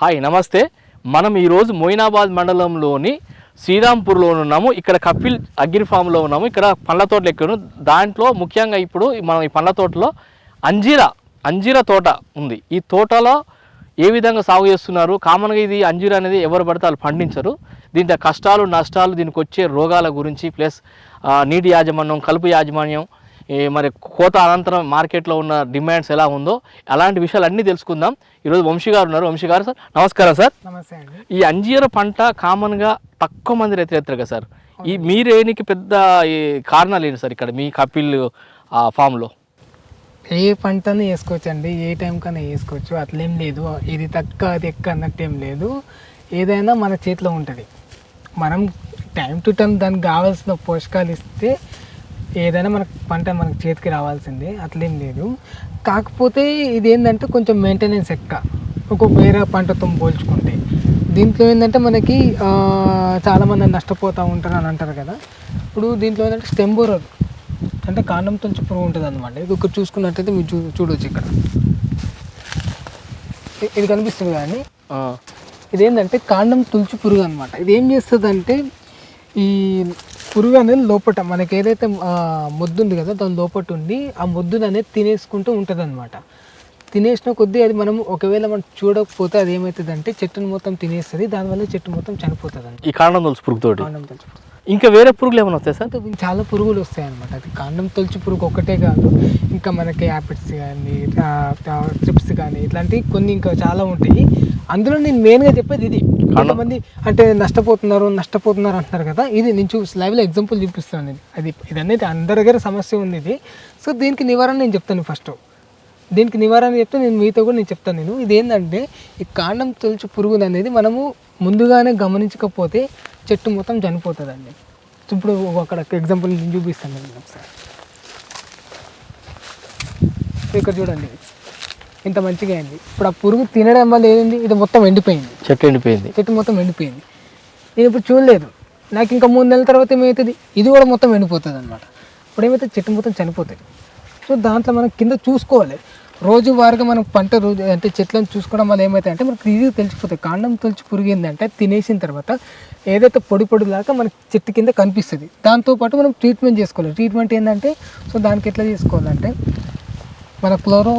Hi నమస్తే. మనం ఈరోజు మొయినాబాద్ మండలంలోని శ్రీరాంపూర్లో ఉన్నాము. ఇక్కడ కపిల్ అగ్రి ఫామ్లో ఉన్నాము. ఇక్కడ పండ్ల తోటలు ఎక్కాను. దాంట్లో ముఖ్యంగా ఇప్పుడు మనం ఈ పండ్ల తోటలో అంజీరా అంజీరా తోట ఉంది. ఈ తోటలో ఏ విధంగా సాగు చేస్తున్నారు? కామన్గా ఇది అంజీరా అనేది ఎవరు పడితే వాళ్ళు పండించరు. దీంట్లో కష్టాలు నష్టాలు దీనికి వచ్చే రోగాల గురించి ప్లస్ నీటి యాజమాన్యం కలుపు యాజమాన్యం మరి కోత అనంతరం మార్కెట్లో ఉన్న డిమాండ్స్ ఎలా ఉందో అలాంటి విషయాలు అన్నీ తెలుసుకుందాం. ఈరోజు వంశీ గారు ఉన్నారు. వంశీ గారు సార్ నమస్కారం సార్. నమస్తే ఈ అంజీర పంట కామన్గా తక్కువ మంది రైతులు ఎత్తారు కదా సార్. ఈ మీరేనికి పెద్ద ఈ కారణాలు ఏంటి సార్ ఇక్కడ మీ కపిల్ ఆ ఫామ్లో? ఏ పంటని వేసుకోవచ్చు అండి ఏ టైం కన్నా వేసుకోవచ్చు. అట్లేం లేదు. ఇది తక్క అది ఎక్క అన్నట్టు ఏం లేదు. ఏదైనా మన చేతిలో ఉంటుంది. మనం టైం టు టైం దానికి కావాల్సిన పోషకాలు ఇస్తే ఏదైనా మనకు పంట మనకు చేతికి రావాల్సిందే. అట్లేం లేదు. కాకపోతే ఇది ఏంటంటే కొంచెం మెయింటెనెన్స్ ఎక్క ఒక వేరే పంటతో పోల్చుకుంటే. దీంట్లో ఏంటంటే మనకి చాలామంది నష్టపోతూ ఉంటారు అని అంటారు కదా. ఇప్పుడు దీంట్లో ఏంటంటే స్టెంబోరర్ అంటే కాండం తుంచి పురుగు ఉంటుంది అనమాట ఇది ఒకటి చూసుకున్నట్టయితే మీరు చూ చూడవచ్చు ఇక్కడ. ఇది కనిపిస్తుంది కానీ ఇదేంటంటే కాండం తులచి పురుగు అనమాట ఇది ఏం చేస్తుంది అంటే ఈ పురుగు అనేది లోపట మనకి ఏదైతే మొద్దు ఉంది కదా దాని లోపట ఉండి ఆ మొద్దుని అనేది తినేసుకుంటూ ఉంటుంది అనమాట తినేసిన కొద్దీ అది మనం ఒకవేళ మనం చూడకపోతే అది ఏమవుతుంది అంటే చెట్టును మొత్తం తినేస్తుంది దానివల్ల చెట్టు మొత్తం చనిపోతుంది ఈ కాండం తొలుసు పురుగుతోటి? కాండం తులచి పురుగు ఇంకా వేరే పురుగులు ఏమైనా వస్తాయి సార్? చాలా పురుగులు వస్తాయి అనమాట అది కాండం తొలచి పురుగు ఒక్కటే కాదు ఇంకా మనకి యాపిడ్స్ కానీ ట్రిప్స్ కానీ ఇట్లాంటివి కొన్ని ఇంకా చాలా ఉంటాయి. అందులో నేను మెయిన్గా చెప్పేది ఇది. కొంతమంది అంటే నష్టపోతున్నారు నష్టపోతున్నారు అంటున్నారు కదా ఇది నేను చూసి లైవ్లో ఎగ్జాంపుల్ చూపిస్తాను ఇది అది ఇది అనేది అందరి దగ్గర సమస్య ఉంది ఇది. సో దీనికి నివారణ నేను చెప్తాను ఫస్ట్ దీనికి నివారణ చెప్తే నేను మీతో కూడా నేను చెప్తాను నేను. ఇది ఏంటంటే ఈ కాండం తొలచి పురుగు అనేది మనము ముందుగానే గమనించకపోతే చెట్టు మొత్తం చనిపోతుందండి. ఇప్పుడు అక్కడ ఎగ్జాంపుల్ నేను చూపిస్తాను నేను ఒకసారి. ఇక్కడ చూడండి. ఇంత మంచిగా అయింది. ఇప్పుడు ఆ పురుగు తినడం వల్ల ఏంది ఇది మొత్తం ఎండిపోయింది. చెట్టు ఎండిపోయింది. చెట్టు మొత్తం ఎండిపోయింది. నేను ఇప్పుడు చూడలేదు. నాకు ఇంకా మూడు నెలల తర్వాత ఏమవుతుంది ఇది కూడా మొత్తం ఎండిపోతుంది అనమాట ఇప్పుడు ఏమైతే చెట్టు మొత్తం చనిపోతాయి. సో దాంట్లో మనం కింద చూసుకోవాలి. రోజువారీగా మనం పంట రోజు అంటే చెట్లను చూసుకోవడం వల్ల ఏమవుతాయి అంటే మనకు ఈజీగా తెలిసిపోతాయి కాండం తొలిచి పురుగు ఏంటంటే తినేసిన తర్వాత ఏదైతే పొడి పొడిలాగా మనకి చెట్టు కింద కనిపిస్తుంది. దాంతోపాటు మనం ట్రీట్మెంట్ చేసుకోవాలి. ట్రీట్మెంట్ ఏంటంటే సో దానికి ఎట్లా చేసుకోవాలంటే మన క్లోరో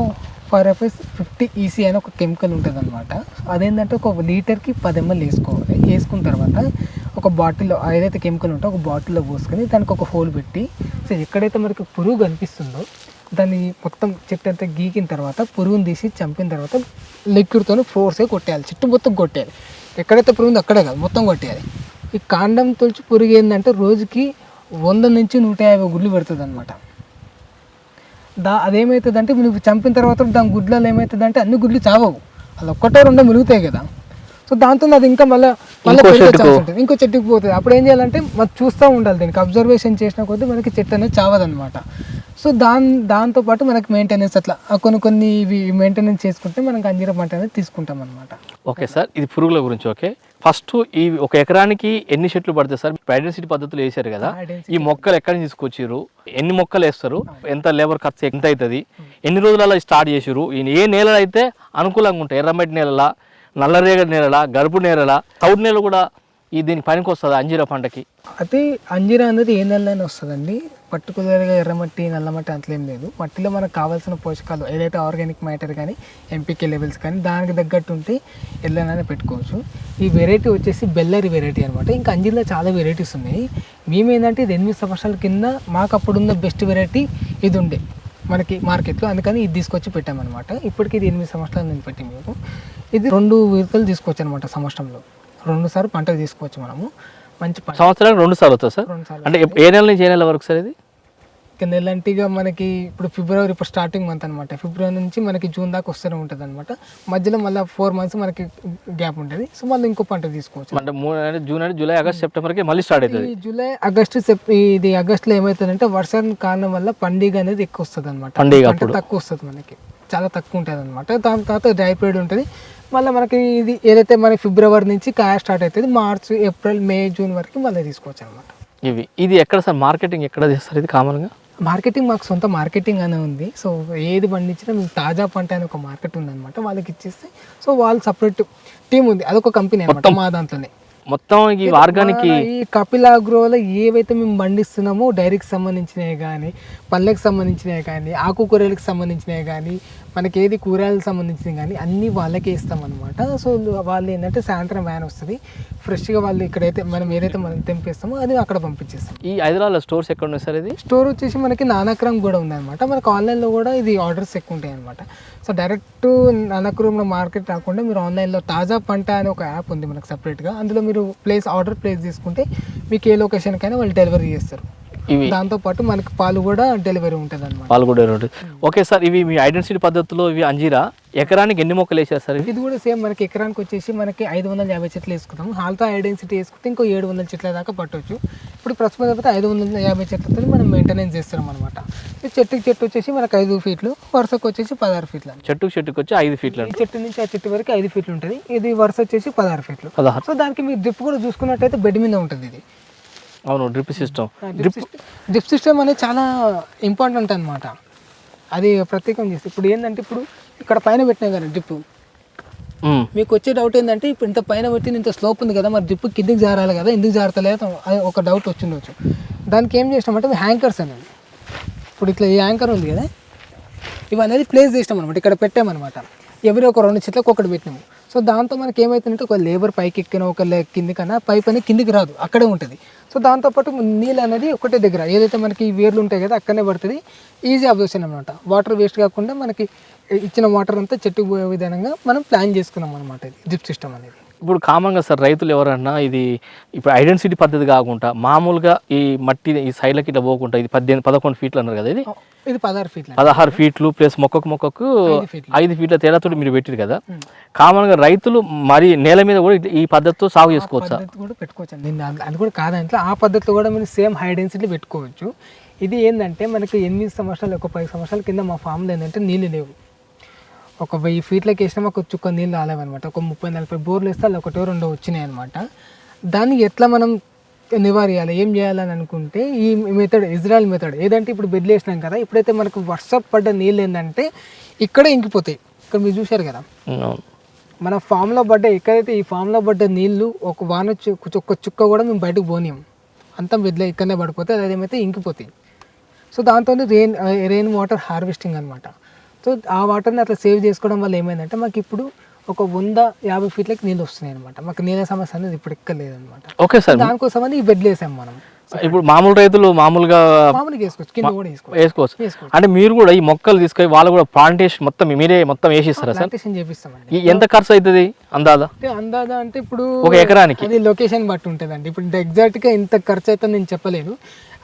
ఫారెఫెస్ ఫిఫ్టీ ఈసీ అని ఒక కెమికల్ ఉంటుంది అనమాట అదేంటంటే ఒక లీటర్కి పది ఎంఎల్ వేసుకోవాలి. వేసుకున్న తర్వాత ఒక బాటిల్లో ఏదైతే కెమికల్ ఉంటే ఒక బాటిల్లో పోసుకొని దానికి ఒక హోల్ పెట్టి సో ఎక్కడైతే మనకి పురుగు కనిపిస్తుందో దాన్ని మొత్తం చెట్టు అంతా గీకిన తర్వాత పురుగుని తీసి చంపిన తర్వాత లిక్విడ్తో ఫోర్స్గా కొట్టేయాలి. చెట్టు మొత్తం కొట్టేయాలి. ఎక్కడైతే పురుగు ఉందో అక్కడే కాదు మొత్తం కొట్టేయాలి. ఈ కాండం తొలిచి పురుగు ఏంటంటే రోజుకి వంద నుంచి నూట యాభై గుడ్లు పెడుతుంది అనమాట దా అదేమవుతుంది అంటే నువ్వు చంపిన తర్వాత దాని గుడ్లలో ఏమవుతుంది అంటే అన్ని గుడ్లు చావవు. అలా ఒక్కటో రెండో మిలుగుతాయి కదా. సో దాంతో అది ఇంకా మళ్ళీ మళ్ళీ ఉంటుంది. ఇంకో చెట్టుకు పోతుంది. అప్పుడు ఏం చేయాలంటే మనం చూస్తూ ఉండాలి దీనికి. అబ్జర్వేషన్ చేసిన కొద్దీ మనకి చెట్టు అనేది చావదనమాట సో దాని దాంతో పాటు మనకి మెయింటెనెన్స్ అట్లా కొన్ని కొన్ని ఇవి మెయింటెనెన్స్ చేసుకుంటే మనకి అంజీర పంట అనేది తీసుకుంటాం అనమాట ఓకే సార్ ఇది పురుగుల గురించి ఓకే. ఫస్ట్ ఈ ఒక ఎకరానికి ఎన్ని చెట్లు పడతాయి సార్? డెన్సిటీ పద్ధతులు వేసారు కదా. ఈ మొక్కలు ఎక్కడి నుంచి తీసుకొచ్చారు ఎన్ని మొక్కలు వేస్తారు? ఎంత లేబర్ ఖర్చు ఎంత అవుతుంది? ఎన్ని రోజులలో స్టార్ట్ చేసారు ఏ నేలలు అయితే అనుకూలంగా ఉంటాయి? ఎర్రమట్టి నేలలా నల్లరేగడి నేలలా గరుపు నేలలా తౌడు నేల కూడా ఈ దీనికి పనికి వస్తుంది అంజీరా పంటకి? అయితే అంజీరా అనేది ఏ నెలలోనే వస్తుందండి. పర్టికులర్గా ఎర్రమట్టి నల్లమట్టి అంతలేం లేదు. మట్టిలో మనకు కావాల్సిన పోషకాలు ఏదైతే ఆర్గానిక్ మ్యాటర్ కానీ ఎంపీకే లెవెల్స్ కానీ దానికి తగ్గట్టు ఉంటే ఎల్లనైనా పెట్టుకోవచ్చు. ఈ వెరైటీ వచ్చేసి బెల్లరి వెరైటీ అనమాట ఇంకా అంజీర్లో చాలా వెరైటీస్ ఉన్నాయి. మేము ఏంటంటే ఇది ఎనిమిది సంవత్సరాల కింద మాకు అప్పుడున్న బెస్ట్ వెరైటీ ఇది ఉండే మనకి మార్కెట్లో. అందుకని ఇది తీసుకొచ్చి పెట్టామన్నమాట. ఇప్పటికి ఇది ఎనిమిది సంవత్సరాలు నేను పెట్టి మేము. ఇది రెండు విడతలు తీసుకోవచ్చు అనమాట సంవత్సరంలో. రెండు సార్లు పంటలు తీసుకోవచ్చు మనము. మంచి పంట సంవత్సరానికి రెండు సార్లు వస్తుంది సార్? రెండు సార్లు. అంటే ఏ నెల నుంచి ఏ నెల వరకు సార్ ఇది? ఇక నెలంటిగా మనకి ఇప్పుడు ఫిబ్రవరి ఇప్పుడు స్టార్టింగ్ మంత్ అనమాట ఫిబ్రవరి నుంచి మనకి జూన్ దాకా వస్తూనే ఉంటుంది అనమాట మధ్యలో మళ్ళీ ఫోర్ మంత్స్ మనకి గ్యాప్ ఉంటుంది. సో మళ్ళీ ఇంకో పంట తీసుకోవచ్చు. అంటే మూడు అంటే జూన్ అంటే జూలై ఆగస్ట్ సెప్టెంబర్కి మళ్ళీ స్టార్ట్ అవుతుంది. ఈ జూలై ఆగస్టు సెప్ ఇది ఆగస్టులో ఏమవుతుందంటే వర్షం కారణం వల్ల పండుగ అనేది ఎక్కువ వస్తుంది అనమాట పండుగ తక్కువ వస్తుంది మనకి. చాలా తక్కువ ఉంటుంది అనమాట దాని తర్వాత డ్రై పీరియడ్ ఉంటుంది. మళ్ళీ మనకి ఇది ఏదైతే మనకి ఫిబ్రవరి నుంచి కాయ స్టార్ట్ అవుతుంది మార్చ్ ఏప్రిల్ మే జూన్ వరకు మళ్ళీ తీసుకోవచ్చు అనమాట ఇవి ఇది ఎక్కడ సార్? మార్కెటింగ్ ఎక్కడ చేస్తారు ఇది కామన్గా మార్కెటింగ్ మాకు సొంత మార్కెటింగ్ అనే ఉంది. సో ఏది పండించినా మేము తాజా పంట అనే ఒక మార్కెట్ ఉందన్నమాట. వాళ్ళకి ఇచ్చేస్తే సో వాళ్ళు సపరేట్ టీం ఉంది. అదొక కంపెనీ అనమాట మా దాంట్లోనే. మొత్తం ఈ ఆర్గానిక్ ఈ కపిల్ అగ్రోలో ఏవైతే మేము పండిస్తున్నామో డైరీకి సంబంధించినవి కానీ పళ్ళకి సంబంధించినవి కానీ ఆకుకూరలకు సంబంధించినవి కానీ మనకి ఏది కూరగాయలకు సంబంధించినవి కానీ అన్నీ వాళ్ళకే ఇస్తాం అనమాట సో వాళ్ళు ఏంటంటే సాయంత్రం వ్యాన్ వస్తుంది. ఫ్రెష్గా వాళ్ళు ఇక్కడైతే మనం ఏదైతే మనం తెంపేస్తామో అది అక్కడ పంపించేస్తాం. ఈ హైదరాబాద్లో స్టోర్స్ ఎక్కడ ఉన్నాయి సార్ ఇది? స్టోర్ వచ్చేసి మనకి నానక్రమ్ కూడా ఉందన్నమాట. మనకి ఆన్లైన్లో కూడా ఇది ఆర్డర్స్ ఎక్కువ ఉంటాయి అనమాట సో డైరెక్ట్ నానక్రమ్ మార్కెట్ రాకుండా మీరు ఆన్లైన్లో తాజా పంట అనే ఒక యాప్ ఉంది మనకు సపరేట్గా. అందులో మీరు ప్లేస్ ఆర్డర్ ప్లేస్ తీసుకుంటే మీకు ఏ లొకేషన్కైనా వాళ్ళు డెలివరీ చేస్తారు. ఇవి. దాంతోపాటు మనకి పాలు కూడా డెలివరీ ఉంటుంది అనమాట పాల్గొడే రోడ్డు ఓకే సార్ ఇవి మీ ఐడెంటిటీ పద్ధతిలో ఇవి అంజీరా? ఎకరానికి ఎన్ని మొక్కలు వేసారు సార్ ఇది కూడా సేమ్ మనకి ఎకరానికి వచ్చేసి మనకి ఐదు వందల యాభై చెట్లు వేసుకుంటాం హాల్తో ఐడెన్సిటీ వేసుకుంటే ఇంకో ఏడు వందల చెట్ల దాకా పట్టవచ్చు ఇప్పుడు ప్రస్తుతం అయితే ఐదు వందల యాభై చెట్లతో మనం మెయింటెనెన్స్ చేస్తున్నాం అనమాట చెట్టుకి చెట్టు వచ్చేసి మనకి ఐదు ఫీట్లు వరుసకు వచ్చేసి పదహారు ఫీట్లు చెట్టుకు చెట్టుకు వచ్చి ఐదు ఫీట్లు ఈ చెట్టు నుంచి ఆ చెట్టు వరకు ఐదు ఫీట్లు ఉంటుంది. ఇది వరుస వచ్చేసి పదహారు ఫీట్లు. సో దానికి మీరు డ్రిప్ కూడా చూసుకున్నట్టయితే బెడ్ మీద ఉంటుంది ఇది. అవును drip system drip drip system అనేది చాలా ఇంపార్టెంట్ అనమాట అది ప్రత్యేకం చేస్తే. ఇప్పుడు ఏంటంటే ఇప్పుడు ఇక్కడ పైన పెట్టినా కానీ డ్రిప్ మీకు వచ్చే డౌట్ ఏంటంటే ఇప్పుడు ఇంత పైన పెట్టి ఇంత స్లోప్ ఉంది కదా మరి డ్రిప్ కిందికి జారాలి కదా ఎందుకు జారతలేదు అది ఒక డౌట్ వచ్చిండొచ్చు. దానికి ఏం చేసినామంటే హ్యాంకర్స్ అనేది ఇప్పుడు ఇట్లా ఈ యాంకర్ ఉంది కదా ఇవి అనేది ప్లేస్ చేసినాం అనమాట ఇక్కడ పెట్టామన్నమాట. ఎవరి ఒక రెండు చెట్లకు ఒకటి పెట్టినాము. సో దాంతో మనకి ఏమవుతుందంటే ఒక లేబర్ పైకి ఎక్కిన ఒక కింది కన్నా పైప్ అనేది కిందికి రాదు అక్కడే ఉంటుంది. సో దాంతోపాటు నీళ్ళు అనేది ఒకటే దగ్గర. ఏదైతే మనకి ఈ వేర్లు ఉంటాయి కదా అక్కడనే పడుతుంది. ఈజీ అబ్జర్వేషన్ అనమాట వాటర్ వేస్ట్ కాకుండా మనకి ఇచ్చిన వాటర్ అంతా చెట్టుకు పోయే విధంగా మనం ప్లాన్ చేసుకున్నాం అనమాట ఇది. డ్రిప్ సిస్టమ్ అనేది. ఇప్పుడు కామన్గా సార్ రైతులు ఎవరన్నా ఇది ఇప్పుడు ఐడెంటిటీ పద్ధతి కాకుండా మామూలుగా ఈ మట్టి ఈ సైడ్లకి ఇట్లా పోకుండా ఇది పద్దెనిమిది పదకొండు ఫీట్లు అన్నారు కదా ఇది? ఇది పదహారు ఫీట్ల పదహారు ఫీట్లు ప్లస్ మొక్కకు మొక్కకు ఐదు ఫీట్లు. తేడాతో మీరు పెట్టారు కదా? కామన్గా రైతులు మరి నేల మీద కూడా ఈ పద్ధతితో సాగు చేసుకోవచ్చా? కూడా పెట్టుకోవచ్చు అది కూడా కాదంటే ఆ పద్ధతిలో కూడా మీరు సేమ్ హై డెన్సిటీ పెట్టుకోవచ్చు. ఇది ఏంటంటే మనకి ఎనిమిది సంవత్సరాలు ఒక పది సంవత్సరాల కింద మా ఫామ్లో ఏంటంటే నీళ్ళు లేవు. ఒక వెయ్యి ఫీట్లకి వేసినా ఒక చుక్క నీళ్ళు రాలేవన్నమాట. ఒక ముప్పై నలభై బోర్లు వేస్తే అలా ఒకటో రెండో వచ్చినాయి అనమాట దాన్ని ఎట్లా మనం నివారించాలి ఏం చేయాలని అనుకుంటే ఈ మెథడ్ ఇజ్రాయల్ మెథడ్. ఏదంటే ఇప్పుడు బెడ్లు వేసినాం కదా ఇప్పుడైతే మనకు వర్షం పడ్డ నీళ్ళు ఏంటంటే ఇక్కడే ఇంకిపోతాయి. ఇక్కడ మీరు చూశారు కదా? మన ఫామ్లో పడ్డ ఎక్కడైతే ఈ ఫామ్లో పడ్డ నీళ్ళు ఒక వాన ఒక్క చుక్క కూడా మేము బయటకు పోనీయం. అంతా బెడ్లో ఇక్కడనే పడిపోతే అది ఏమైతే ఇంకిపోతాయి. సో దాంతో రెయిన్ రెయిన్ వాటర్ హార్వెస్టింగ్ అనమాట సో ఆ వాటర్ని అట్లా సేవ్ చేసుకోవడం వల్ల ఏమైందంటే మాకు ఇప్పుడు ఒక వంద యాభై ఫీట్లకి నీళ్ళు వస్తున్నాయి అనమాట మాకు నీళ్ళ సమస్య అనేది ఇప్పుడు ఎక్కలేదన్నమాట. Okay sir. దానికోసం అని ఈ బెడ్లు వేసాం మనం. ఇప్పుడు మామూలు రైతులు మామూలుగా వేసుకోవచ్చు అంటే మీరు కూడా ఈ మొక్కలు తీసుకొని వాళ్ళు కూడా ప్లాంటేషన్ మొత్తం మీరే మొత్తం వేసిస్తారా సార్? ఎంత ఖర్చు అవుతుంది అందాదా అందాజా అంటే ఇప్పుడు ఒక ఎకరానికి. అది లొకేషన్ బట్టి ఉంటుందండి. ఇప్పుడు ఎగ్జాక్ట్గా ఇంత ఖర్చు అయితే నేను చెప్పలేను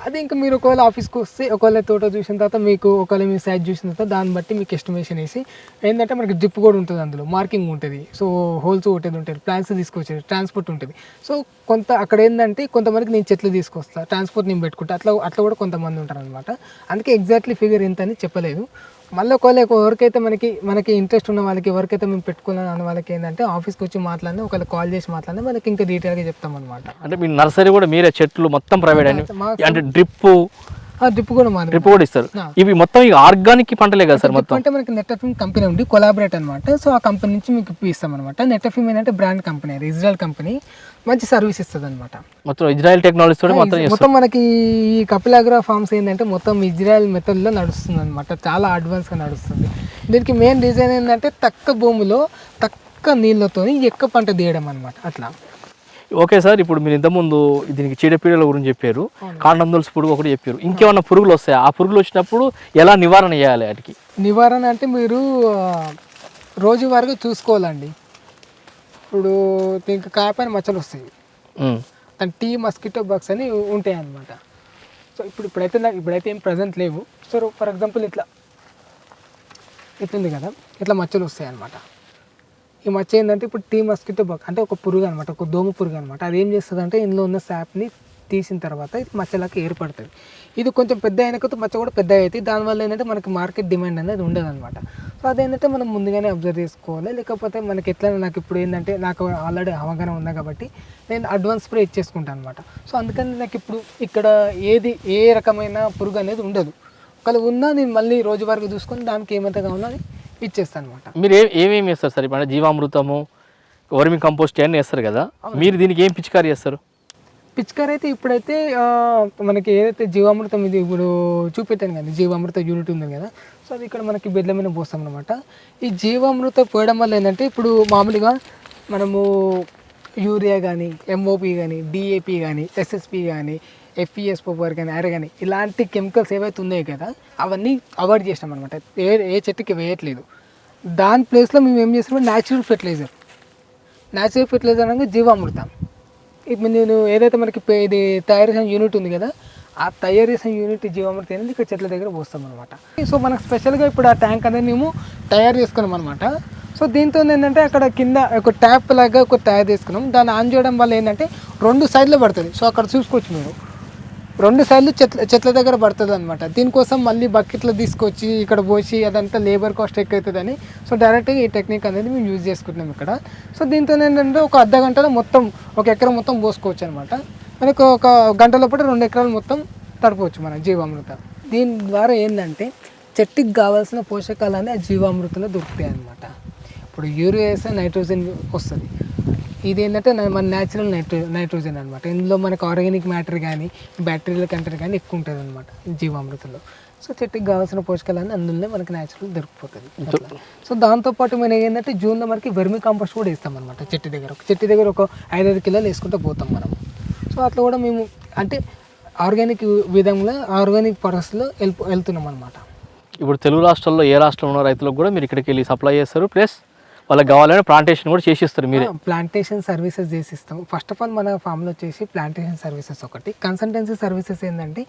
అది ఇంకా మీరు ఒకవేళ ఆఫీస్కి వస్తే ఒకవేళ తోట చూసిన తర్వాత మీకు ఒకవేళ మీ సైజ్ చూసిన తర్వాత దాన్ని బట్టి మీకు ఎస్టిమేషన్ వేసి ఏంటంటే మనకి జిప్ కూడా ఉంటుంది అందులో మార్కింగ్ ఉంటుంది. సో హోల్స్ ఒకటి ఉంటుంది ప్లాన్స్ తీసుకొచ్చేది ట్రాన్స్పోర్ట్ ఉంటుంది. సో కొంత అక్కడ ఏంటంటే కొంతమందికి నేను చెట్లు తీసుకొస్తా ట్రాన్స్పోర్ట్ నేను పెట్టుకుంటా. అట్లా అట్లా కూడా కొంతమంది ఉంటారు అనమాట అందుకే ఎగ్జాక్ట్లీ ఫిగర్ ఎంత అని చెప్పలేదు. మళ్ళీ ఒకవేళ ఎవరికైతే మనకి మనకి ఇంట్రెస్ట్ ఉన్న వాళ్ళకి ఎవరికైతే మేము పెట్టుకున్నాం అన్న వాళ్ళకి ఏంటంటే ఆఫీస్కి వచ్చి మాట్లాడినా ఒకవేళ కాల్ చేసి మాట్లాడినా మనకి ఇంకా డీటెయిల్గా చెప్తాం అనమాట అంటే మీ నర్సరీ కూడా మీరే చెట్లు మొత్తం ప్రైవేట్ మా అంటే డ్రిప్ ఆ డ్రిప్ కూడా మాది డ్రిప్ కూడా ఇస్తారు. ఇవి మొత్తం ఇక ఆర్గానిక్ పంటలే కదా సార్ మొత్తం? అంటే మనకి నెట్ ఎఫ్ఎం కంపెనీ ఉంది కొలాబరేట్ అనమాట సో ఆ కంపెనీ నుంచి మీకు ఇస్తాం అనమాట నెట్ ఎఫ్ఎం ఏంటంటే బ్రాండ్ కంపెనీ ఇజ్రాయల్ కంపెనీ మంచి సర్వీస్ ఇస్తుంది అనమాట మొత్తం ఇజ్రాయెల్ టెక్నాలజీ తోటి మొత్తం మొత్తం మనకి ఈ కపిలాగ్రా ఫార్మ్స్ ఏంటంటే మొత్తం ఇజ్రాయల్ మెథడ్లో నడుస్తుంది అనమాట చాలా అడ్వాన్స్గా నడుస్తుంది. దీనికి మెయిన్ రీజన్ ఏంటంటే తక్కువ భూమిలో తక్కువ నీళ్ళతో ఎక్కువ పంట తీయడం అనమాట అట్లా. ఓకే సార్ ఇప్పుడు మీరు ఇంతకుముందు దీనికి చీడపీడల గురించి చెప్పారు. కాండం తులసి పురుగు ఒకటి చెప్పారు. ఇంకేమన్నా పురుగులు వస్తాయి? ఆ పురుగులు వచ్చినప్పుడు ఎలా నివారణ చేయాలి వాటికి? నివారణ అంటే మీరు రోజువారీగా చూసుకోవాలండి. ఇప్పుడు దీనికి కాయపైన మచ్చలు వస్తాయి. దాని టీ మస్కిటో బాక్స్ అని ఉంటాయి అన్నమాట సో ఇప్పుడు ఇప్పుడైతే నాకు ఇప్పుడైతే ఏం ప్రజెంట్ లేవు. సో ఫర్ ఎగ్జాంపుల్ ఇట్లా ఇట్లుంది కదా ఇట్లా మచ్చలు వస్తాయి అన్నమాట ఈ మచ్చ ఏంటంటే ఇప్పుడు టీ మస్కిటో బగ్ అంటే ఒక పురుగు అనమాట ఒక దోమ పురుగు అనమాట అది ఏం చేస్తుంది అంటే ఇందులో ఉన్న శాప్ని తీసిన తర్వాత ఇది మచ్చలాగా ఏర్పడుతుంది. ఇది కొంచెం పెద్ద అయిన కొద్ది మచ్చ కూడా పెద్ద అవుతుంది. దానివల్ల ఏంటంటే మనకి మార్కెట్ డిమాండ్ అనేది ఉండదు అనమాట సో అదేంటంటే మనం ముందుగానే అబ్జర్వ్ చేసుకోవాలి. లేకపోతే మనకి ఎట్లా నాకు ఇప్పుడు ఏంటంటే నాకు ఆల్రెడీ అవగాహన ఉంది కాబట్టి నేను అడ్వాన్స్ స్ప్రే ఇచ్చేసుకుంటాను అనమాట సో అందుకని నాకు ఇప్పుడు ఇక్కడ ఏది ఏ రకమైన పురుగు అనేది ఉండదు. ఒకవేళ ఉన్నా నేను మళ్ళీ రోజు వరకు చూసుకొని దానికి ఏమైతే కావాలో అది ఇచ్చేస్తాను అనమాట మీరు ఏమేమి వేస్తారు సార్? ఇప్పుడు జీవామృతము వర్మి కంపోస్ట్ అన్నీ వేస్తారు కదా. మీరు దీనికి ఏం పిచికారి చేస్తారు? పిచికారి అయితే ఇప్పుడైతే మనకి ఏదైతే జీవామృతం ఇది ఇప్పుడు చూపెట్టాను కదా జీవామృత యూనిట్ ఉంది కదా సో అది ఇక్కడ మనకి బెడ్ల మీద పోస్తాం అనమాట ఈ జీవామృత పోయడం వల్ల ఏంటంటే ఇప్పుడు మామూలుగా మనము యూరియా కానీ ఎంఓపి కానీ డిఏపి కానీ ఎస్ఎస్పి కానీ ఎఫ్ఈఎస్ పవర్ కానీ అరే కానీ ఇలాంటి కెమికల్స్ ఏవైతే ఉన్నాయో కదా అవన్నీ అవాయిడ్ చేసినాం అనమాట ఏ ఏ చెట్టుకి వేయట్లేదు. దాని ప్లేస్లో మేము ఏం చేస్తున్నాం న్యాచురల్ ఫెర్టిలైజర్ న్యాచురల్ ఫెర్టిలైజర్ అనగా జీవామృతం. ఇప్పుడు నేను ఏదైతే మనకి ఇది తయారు చేసిన యూనిట్ ఉంది కదా ఆ తయారు చేసిన యూనిట్ జీవామృతి అనేది ఇక్కడ చెట్ల దగ్గర పోస్తాం అనమాట సో మనకు స్పెషల్గా ఇప్పుడు ఆ ట్యాంక్ అనేది మేము తయారు చేసుకున్నాం అనమాట సో దీంతో ఏంటంటే అక్కడ కింద ఒక ట్యాప్ లాగా ఒక తయారు చేసుకున్నాం. దాన్ని ఆన్ చేయడం వల్ల ఏంటంటే రెండు సైడ్లో పడుతుంది సో అక్కడ చూసుకోవచ్చు మీరు. రెండు సార్లు చెట్ల చెట్ల దగ్గర పడుతుంది అనమాట దీనికోసం మళ్ళీ బకెట్లో తీసుకొచ్చి ఇక్కడ పోసి అదంతా లేబర్ కాస్ట్ ఎక్కువ అవుతుందని సో డైరెక్ట్గా ఈ టెక్నిక్ అనేది మేము యూజ్ చేసుకుంటున్నాం ఇక్కడ. సో దీంతో ఏంటంటే ఒక అర్ధ గంటలో మొత్తం ఒక ఎకరం మొత్తం పోసుకోవచ్చు అనమాట మనకు ఒక గంట లోపల రెండు ఎకరాలు మొత్తం తడపవచ్చు మన జీవామృత. దీని ద్వారా ఏంటంటే చెట్టుకి కావాల్సిన పోషకాలన్నీ ఆ జీవామృతంలో దొరుకుతాయి అనమాట ఇప్పుడు యూరియా వేస్తే నైట్రోజన్ వస్తుంది. ఇది ఏంటంటే మన న్యాచురల్ నైట్రో నైట్రోజన్ అనమాట ఇందులో మనకు ఆర్గానిక్ మ్యాటర్ కానీ బ్యాక్టీరియల్ కంటెంట్ కానీ ఎక్కువ ఉంటుంది అనమాట జీవామృతంలో. సో చెట్టుకి కావాల్సిన పోషకాలన్నీ అందులోనే మనకి న్యాచురల్ దొరికిపోతుంది. సో దాంతోపాటు మనం ఏంటంటే జూన్లో మనకి వెర్మి కాంపోస్ట్ కూడా వేస్తాం అనమాట చెట్టు దగ్గర. ఒక చెట్టు దగ్గర ఒక ఐదైదు కిలోలు వేసుకుంటూ పోతాం మనం. సో అట్లా కూడా మేము అంటే ఆర్గానిక్ విధంగా ఆర్గానిక్ పర్పస్లో వెళ్ళి వెళ్తున్నాం అనమాట ఇప్పుడు తెలుగు రాష్ట్రాల్లో ఏ రాష్ట్రంలో ఉన్న రైతులకు కూడా మీరు ఇక్కడికి వెళ్ళి సప్లై చేస్తారు. ప్లస్ వాళ్ళకి కావాలని ప్లాంటేషన్ కూడా చేసిస్తారు మీరు. ప్లాంటేషన్ సర్వీసెస్ చేసిస్తాం. ఫస్ట్ ఆఫ్ ఆల్ మన ఫామ్లో వచ్చేసి ప్లాంటేషన్ సర్వీసెస్ ఒకటి. కన్సల్టెన్సీ సర్వీసెస్ ఏంటంటే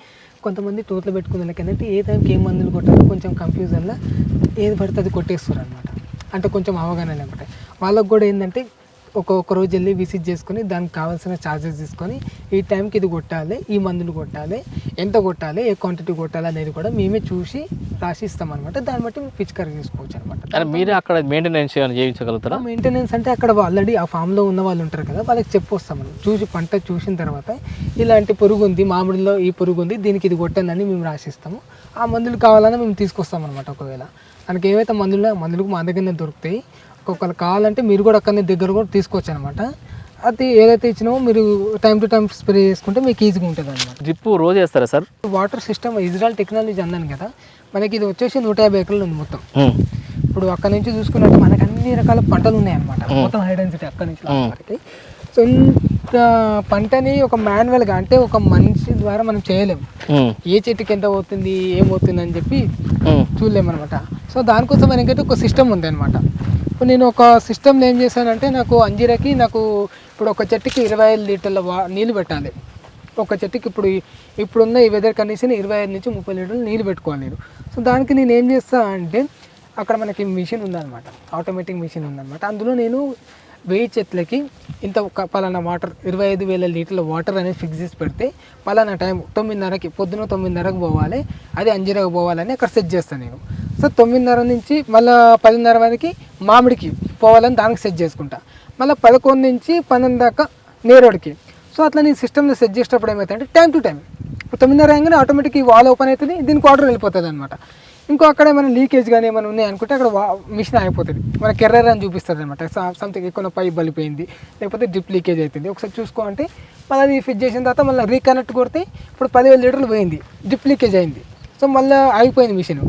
కొంతమంది టోట్లు పెట్టుకునే వాళ్ళకి ఏంటంటే ఏ టైంకి ఏ మందులు కొట్టాలో కొంచెం కన్ఫ్యూజన్లో ఏది పడితే అది కొట్టేస్తారు అనమాట అంటే కొంచెం అవగాహన లేకపోతే వాళ్ళకి కూడా ఏంటంటే ఒక్కొక్క రోజు వెళ్ళి విజిట్ చేసుకొని దానికి కావాల్సిన ఛార్జెస్ తీసుకొని ఈ టైంకి ఇది కొట్టాలి ఈ మందులు కొట్టాలి ఎంత కొట్టాలి ఏ క్వాంటిటీ కొట్టాలి అనేది కూడా మేమే చూసి రాసి ఇస్తాం అనమాట దాన్ని బట్టి పిచికారీ చేసుకోవచ్చు అనమాట మీరే అక్కడ మెయింటెనెన్స్ చేయించగలుగుతారా? మెయింటెనెన్స్ అంటే అక్కడ ఆల్రెడీ ఆ ఫామ్లో ఉన్న వాళ్ళు ఉంటారు కదా వాళ్ళకి చెప్పొస్తాం మనం చూసి పంట చూసిన తర్వాత ఇలాంటి పురుగు ఉంది మామిడిలో ఈ పురుగు ఉంది దీనికి ఇది కొట్టందని మేము రాసిస్తాము. ఆ మందులు కావాలని మేము తీసుకొస్తాం అనమాట ఒకవేళ మనకి ఏవైతే మందులు మందులకు మా దగ్గరనే దొరుకుతాయి. ఒకవేళ కావాలంటే మీరు కూడా అక్కడనే దగ్గర కూడా తీసుకోవచ్చు అనమాట అది ఏదైతే ఇచ్చినామో మీరు టైం టు టైం స్ప్రే చేసుకుంటే మీకు ఈజీగా ఉంటుంది అనమాట డ్రిప్ రోజు వేస్తారా sir? Water system Israel technology అన్నాను కదా మనకి ఇది వచ్చేసి నూట యాభై ఎకరాలు ఉంది మొత్తం. ఇప్పుడు అక్కడ నుంచి చూసుకున్నట్టు మనకి అన్ని రకాల పంటలు ఉన్నాయి అనమాట మొత్తం హై డెన్సిటీ అక్కడ నుంచి వరకు సో ఇంత పంటని ఒక మాన్యువల్గా అంటే ఒక మనిషి ద్వారా మనం చేయలేము ఏ చెట్టుకి ఎంత పోతుంది ఏం పోతుంది అని చెప్పి చూడలేము అనమాట సో దానికోసం మనకైతే ఒక సిస్టమ్ ఉంది అనమాట ఇప్పుడు నేను ఒక సిస్టమ్ని ఏం చేశానంటే నాకు అంజీరకి నాకు ఇప్పుడు ఒక చెట్టుకి ఇరవై ఐదు లీటర్ల వా నీళ్ళు పెట్టాలి. ఒక చెట్టుకి ఇప్పుడు ఇప్పుడున్న ఈ వెదర్ కండిషన్ ఇరవై ఐదు నుంచి ముప్పై లీటర్లు నీళ్ళు పెట్టుకోవాలి నేను. సో దానికి నేను ఏం చేస్తాను అంటే అక్కడ మనకి మిషన్ ఉందన్నమాట. ఆటోమేటిక్ మిషన్ ఉందన్నమాట. అందులో నేను వెయ్యి చెట్లకి ఇంత ఒక పలానా వాటర్ ఇరవై ఐదు వేల లీటర్ల వాటర్ అనేది ఫిక్స్ చేసి పెడితే పలానా టైం తొమ్మిదిన్నరకి పొద్దున తొమ్మిదిన్నరకు పోవాలి. అది అంజీరకు పోవాలని అక్కడ సెట్ చేస్తాను నేను. సో తొమ్మిదిన్నర నుంచి మళ్ళీ పదిన్నర వరకు మామిడికి పోవాలని దానికి సెట్ చేసుకుంటా. మళ్ళీ పదకొండు నుంచి పన్నెండు దాకా నేరోడికి. సో అట్లా నేను సిస్టమ్లో సెట్ చేసేటప్పుడు ఏమవుతుందంటే టైం టు టైం. ఇప్పుడు తొమ్మిదిన్నర రాగానే ఆటోమేటిక్ ఈ వాల్ ఓపెన్ అవుతుంది దీనికి వాటర్ వెళ్ళిపోతుంది అనమాట ఇంకో అక్కడ ఏమైనా లీకేజ్ కానీ ఏమైనా ఉన్నాయి అనుకుంటే అక్కడ మిషన్ అయిపోతుంది మనకి కెర్రర్ అని చూపిస్తుంది అనమాట సంథింగ్ ఎక్కువ పైప్ బలిపోయింది. లేకపోతే డ్రిప్ లీకేజ్ అవుతుంది ఒకసారి చూసుకోమంటే మళ్ళీ అది ఫిట్ చేసిన తర్వాత మళ్ళీ రీకనెక్ట్ కొడితే ఇప్పుడు పదివేల లీటర్లు పోయింది. డ్రిప్ లీకేజ్ అయింది. సో మళ్ళీ ఆగిపోయింది మిషన్.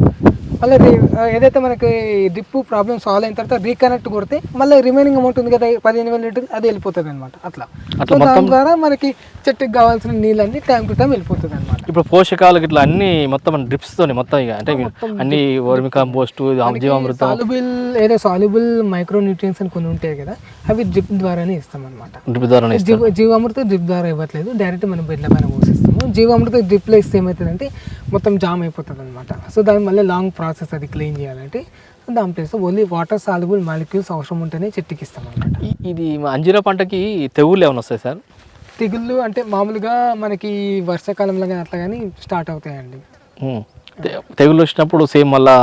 మళ్ళీ ఏదైతే మనకి డ్రిప్ ప్రాబ్లమ్ సాల్వ్ అయిన తర్వాత రీకనెక్ట్ కొడితే మళ్ళీ రిమైనింగ్ అమౌంట్ ఉంది కదా పదిహేను వేల లీటర్లు అది వెళ్ళిపోతుంది అనమాట అట్లా దాని ద్వారా మనకి చెట్టుకి కావాల్సిన నీళ్ళన్నీ టైం టు టైం వెళ్ళిపోతుంది అనమాట ఇప్పుడు పోషకాలు ఇట్లా అన్ని మొత్తం డ్రిప్స్ తోని మొత్తం ఇక. అంటే అన్ని వర్మి కంపోస్ట్ జీవామృతం. సాల్యుబుల్ ఏదో సాల్యుబుల్ మైక్రో న్యూట్రియన్స్ అని కొన్ని ఉంటాయి కదా అవి డ్రిప్ ద్వారానే ఇస్తాం అనమాట డ్రిప్ ద్వారా జీవామృత డ్రిప్ ద్వారా ఇవ్వట్లేదు డైరెక్ట్ మనం బెడ్ల పైన పోసిస్తాము జీవామృత ఇస్తే ఏమవుతుందంటే మొత్తం జామ్ అయిపోతుంది అనమాట సో దాని మళ్ళీ లాంగ్ ప్రాసెస్ అది క్లీన్ చేయాలంటే దాని place only water soluble molecules అవసరం ఉంటేనే చెట్టుకి ఇస్తాం అనమాట ఇది అంజీరా పంటకి తెగుళ్ళు ఏమైనా వస్తాయి సార్? తెగుళ్ళు అంటే మామూలుగా మనకి వర్షాకాలంలో కానీ అట్లా కానీ స్టార్ట్ అవుతాయండి. తెగులు వచ్చినప్పుడు సేమ్ మళ్ళీ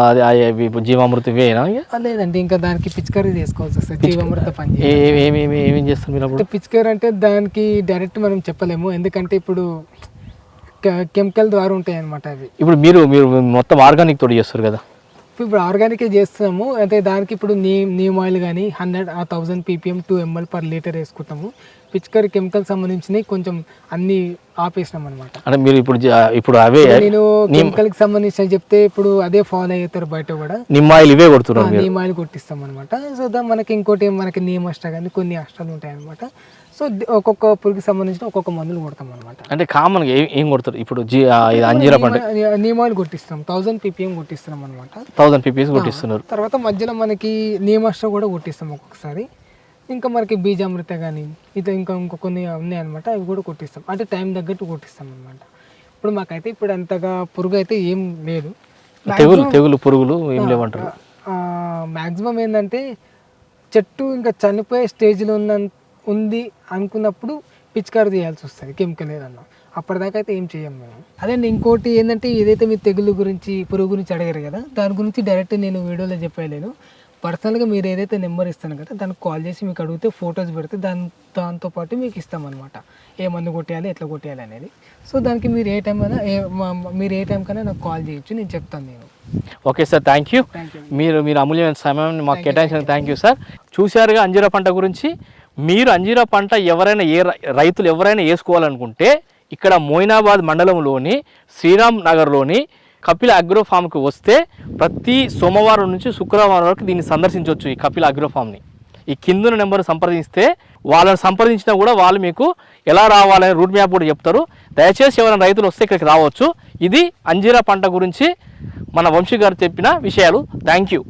జీవామృతం ఇక? ఆ, లేదండి ఇంకా దానికి పిచికారీ చేసుకోవాల్సి వస్తుంది జీవామృత పని ఏ ఏ- ఏమి చేస్తారు మీరు పిచికారీ అంటే దానికి డైరెక్ట్ మనం చెప్పలేము. ఎందుకంటే ఇప్పుడు కెమికల్ ద్వారా ఉంటాయి అన్నమాట అవి. ఇప్పుడు మీరు మీరు మొత్తం ఆర్గానిక్ తోటి చేస్తారు కదా? ఇప్పుడు ఆర్గానికే చేస్తున్నాము అంటే దానికి ఇప్పుడు నీ నీమ్ ఆయిల్ కానీ హండ్రెడ్ ఆ thousand PPM two ML per litre వేసుకుంటాము. పిచికారీ కెమికల్ సంబంధించినవి కొంచెం అన్ని ఆపేసినాం అనమాట అంటే మీరు ఇప్పుడు ఇప్పుడు అవే నేను కెమికల్కి సంబంధించిన చెప్తే ఇప్పుడు అదే ఫాలో అవుతారు బయట కూడా. నిమ్మాయిలు ఇవే కొడుతున్నారు మీరు? నీమ్ ఆయిల్ కొట్టిస్తాం అనమాట సో దా మనకి ఇంకోటి మనకి నీమ్ అష్ట కానీ కొన్ని అష్టాలు ఉంటాయి అనమాట సో ఒక్కొక్క పురుగుకి సంబంధించిన ఒక్కొక్క మందులు కొడతాం అనమాట అంటే కామన్గా ఏం ఏం కొడతారు? ఇప్పుడు అంజీరా పంట ఆయిల్ కొట్టిస్తాం. థౌజండ్ పీపీఎం కొట్టిస్తాం అనమాట థౌసండ్ పీపీస్ కొట్టిస్తున్నారు. తర్వాత మధ్యలో మనకి నీమష్ట కూడా కొట్టిస్తాం ఒక్కొక్కసారి. ఇంకా మనకి బీజామృత కానీ ఇది ఇంకా ఇంకో కొన్ని ఉన్నాయన్నమాట అవి కూడా కొట్టిస్తాం. అంటే టైం తగ్గట్టు కొట్టిస్తాం అనమాట ఇప్పుడు మాకైతే ఇప్పుడు అంతగా పురుగు అయితే ఏం లేదు. తెగులు తెగులు పురుగులు ఏం లేవంటారు? మ్యాక్సిమం ఏంటంటే చెట్టు ఇంకా చనిపోయే స్టేజ్లో ఉన్న ఉంది అనుకున్నప్పుడు పిచికారు చేయాల్సి వస్తుంది కెమికల్ ఏదన్నా. అప్పటిదాకా అయితే ఏం చేయం మేము అదే ఇంకోటి ఏంటంటే ఏదైతే మీరు తెగులు గురించి పురుగు గురించి అడిగారు కదా దాని గురించి డైరెక్ట్ నేను వీడియోలో చెప్పలేను పర్సనల్గా మీరు ఏదైతే నెంబర్ ఇస్తాను కదా దానికి కాల్ చేసి మీకు అడిగితే ఫొటోస్ పెడితే దాని దాంతో పాటు మీకు ఇస్తామన్నమాట. ఏ మందు కొట్టేయాలి ఎట్లా కొట్టేయాలి అనేది. సో దానికి మీరు ఏ టైం అయినా ఏ మీరు ఏ టైం కన్నా నాకు కాల్ చేయొచ్చు నేను చెప్తాను నేను. Okay sir thank you. మీరు మీరు అమూల్యమైన సమయాన్ని మాకు కేటాయించిన థ్యాంక్ యూ సార్. చూశారుగా అంజీరా పంట గురించి. మీరు అంజీరా పంట ఎవరైనా ఏ రైతులు ఎవరైనా వేసుకోవాలనుకుంటే ఇక్కడ మోయినాబాద్ మండలంలోని శ్రీరామ్ నగర్లోని కపిల అగ్రో ఫామ్కి వస్తే ప్రతి సోమవారం నుంచి శుక్రవారం వరకు దీన్ని సందర్శించవచ్చు ఈ కపిల అగ్రో ఫామ్ని ఈ కిందున్న నెంబర్ సంప్రదిస్తే వాళ్ళని సంప్రదించినా కూడా వాళ్ళు మీకు ఎలా రావాలని రూట్ మ్యాప్ కూడా చెప్తారు. దయచేసి ఎవరైనా రైతులు వస్తే ఇక్కడికి రావచ్చు. ఇది అంజీరా పంట గురించి మన వంశీ గారు చెప్పిన విషయాలు. Thank you